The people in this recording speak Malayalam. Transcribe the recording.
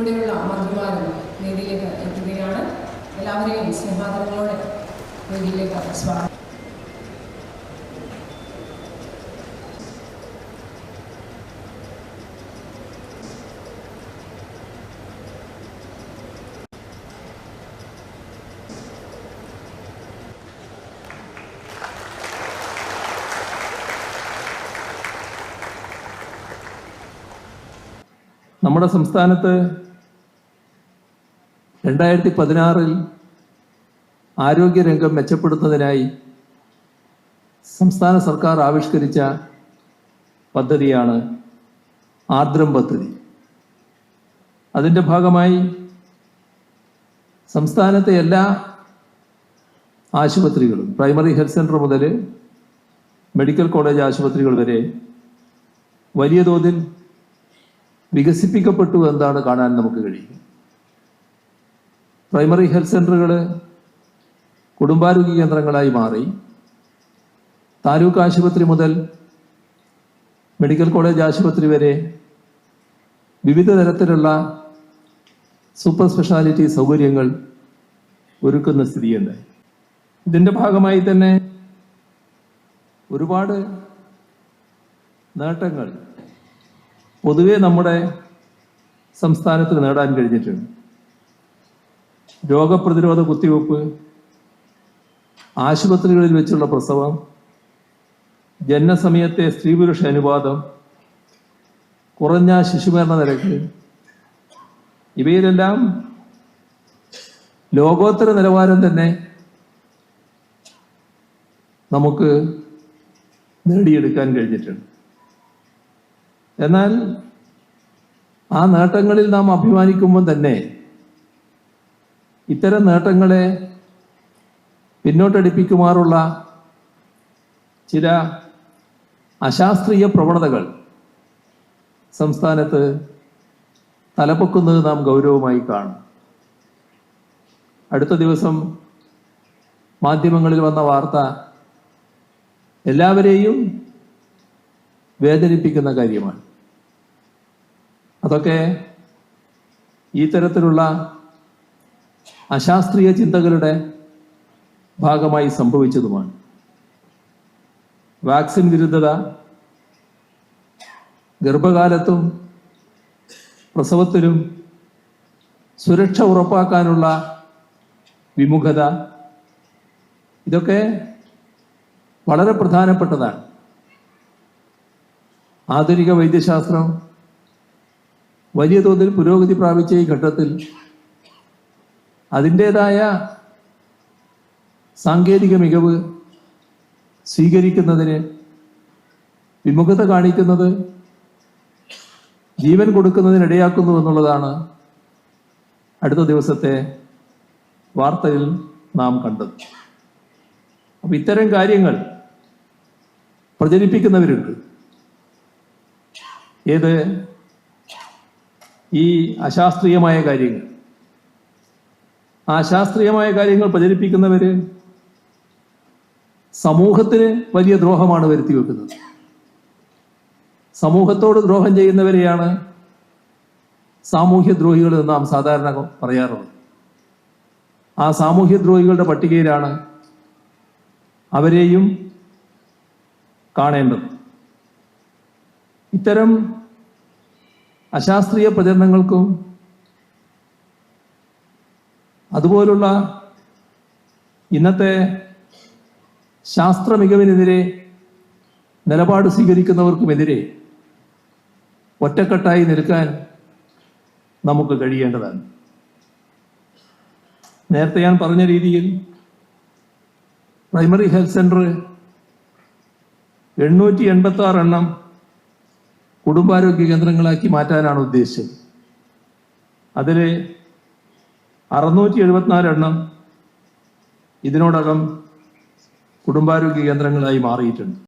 ഇവിടെയുള്ള മന്ത്രിമാരും വേദിയിലേക്ക് എത്തുകയാണ്. എല്ലാവരെയും സ്നേഹാദരങ്ങളോടെ വേദിയിലേക്ക് സ്വാഗതം. നമ്മുടെ സംസ്ഥാനത്ത് രണ്ടായിരത്തി പതിനാറിൽ ആരോഗ്യരംഗം മെച്ചപ്പെടുത്തുന്നതിനായി സംസ്ഥാന സർക്കാർ ആവിഷ്കരിച്ച പദ്ധതിയാണ് ആർദ്രം പദ്ധതി. അതിന്റെ ഭാഗമായി സംസ്ഥാനത്തെ എല്ലാ ആശുപത്രികളും പ്രൈമറി ഹെൽത്ത് സെന്റർ മുതൽ മെഡിക്കൽ കോളേജ് ആശുപത്രികൾ വരെ വലിയ തോതിൽ വികസിപ്പിക്കപ്പെട്ടു എന്നാണ് കാണാൻ നമുക്ക് കഴിയും പ്രൈമറി ഹെൽത്ത് സെന്ററുകൾ കുടുംബാരോഗ്യ കേന്ദ്രങ്ങളായി മാറി. താലൂക്ക് ആശുപത്രി മുതൽ മെഡിക്കൽ കോളേജ് ആശുപത്രി വരെ വിവിധ തരത്തിലുള്ള സൂപ്പർ സ്പെഷ്യാലിറ്റി സൗകര്യങ്ങൾ ഒരുക്കുന്ന സ്ഥിതിയുണ്ടായി ഇതിന്റെ ഭാഗമായി തന്നെ ഒരുപാട് നേട്ടങ്ങൾ പൊതുവെ നമ്മുടെ സംസ്ഥാനത്ത് നേടാൻ കഴിഞ്ഞിട്ടുണ്ട്. രോഗപ്രതിരോധ കുത്തിവയ്പ്പ് ആശുപത്രികളിൽ വെച്ചുള്ള പ്രസവം ജനനസമയത്തെ സ്ത്രീ പുരുഷ അനുപാതം കുറഞ്ഞ ശിശുമരണ നിരക്ക് ഇവയിലെല്ലാം ലോകോത്തര നിലവാരം തന്നെ നമുക്ക് നേടിയെടുക്കാൻ കഴിഞ്ഞിട്ടുണ്ട്. എന്നാൽ ആ നേട്ടങ്ങളിൽ നാം അഭിമാനിക്കുമ്പോൾ തന്നെ ഇത്തരം നേട്ടങ്ങളെ പിന്നോട്ടടിപ്പിക്കുമാറുള്ള ചില അശാസ്ത്രീയ പ്രവണതകൾ സംസ്ഥാനത്ത് തലപ്പൊക്കുന്നത് നാം ഗൗരവമായി കാണും. അടുത്ത ദിവസം മാധ്യമങ്ങളിൽ വന്ന വാർത്ത എല്ലാവരെയും വേദനിപ്പിക്കുന്ന കാര്യമാണ്. അതൊക്കെ ഈ തരത്തിലുള്ള അശാസ്ത്രീയ ചിന്തകളുടെ ഭാഗമായി സംഭവിച്ചതുമാണ്. വാക്സിൻ വിരുദ്ധത ഗർഭകാലത്തും പ്രസവത്തിലും സുരക്ഷ ഉറപ്പാക്കാനുള്ള വിമുഖത ഇതൊക്കെ വളരെ പ്രധാനപ്പെട്ടതാണ്. ആധുനിക വൈദ്യശാസ്ത്രം വലിയ തോതിൽ പുരോഗതി പ്രാപിച്ച ഈ ഘട്ടത്തിൽ അതിന്റെതായ സാങ്കേതിക മികവ് സ്വീകരിക്കുന്നതിന് വിമുഖത കാണിക്കുന്നത് ജീവൻ കൊടുക്കുന്നതിനിടയാക്കുന്നു എന്നുള്ളതാണ് അടുത്ത ദിവസത്തെ വാർത്തയിൽ നാം കണ്ടത്. അപ്പം ഇത്തരം കാര്യങ്ങൾ പ്രചരിപ്പിക്കുന്നവരുണ്ട്. ഏത്? ഈ അശാസ്ത്രീയമായ കാര്യങ്ങൾ. അശാസ്ത്രീയമായ കാര്യങ്ങൾ പ്രചരിപ്പിക്കുന്നവര് സമൂഹത്തിന് വലിയ ദ്രോഹമാണ് വരുത്തി വെക്കുന്നത്. സമൂഹത്തോട് ദ്രോഹം ചെയ്യുന്നവരെയാണ് സാമൂഹ്യ ദ്രോഹികൾ എന്ന് നാം സാധാരണ പറയാറുള്ളത്. ആ സാമൂഹ്യദ്രോഹികളുടെ പട്ടികയിലാണ് അവരെയും കാണേണ്ടത്. ഇത്തരം അശാസ്ത്രീയ പ്രചരണങ്ങൾക്കും അതുപോലുള്ള ഇന്നത്തെ ശാസ്ത്ര മികവിനെതിരെ നിലപാട് സ്വീകരിക്കുന്നവർക്കുമെതിരെ ഒറ്റക്കെട്ടായി നിൽക്കാൻ നമുക്ക് കഴിയേണ്ടതാണ്. നേരത്തെ ഞാൻ പറഞ്ഞ രീതിയിൽ പ്രൈമറി ഹെൽത്ത് സെന്റർ എണ്ണൂറ്റി എൺപത്തി ആറ് എണ്ണം കുടുംബാരോഗ്യ കേന്ദ്രങ്ങളാക്കി മാറ്റാനാണ് ഉദ്ദേശിച്ചത്. അതിൽ അറുന്നൂറ്റി എഴുപത്തിനാല് എണ്ണം ഇതിനോടകം കുടുംബാരോഗ്യ കേന്ദ്രങ്ങളായി മാറിയിട്ടുണ്ട്.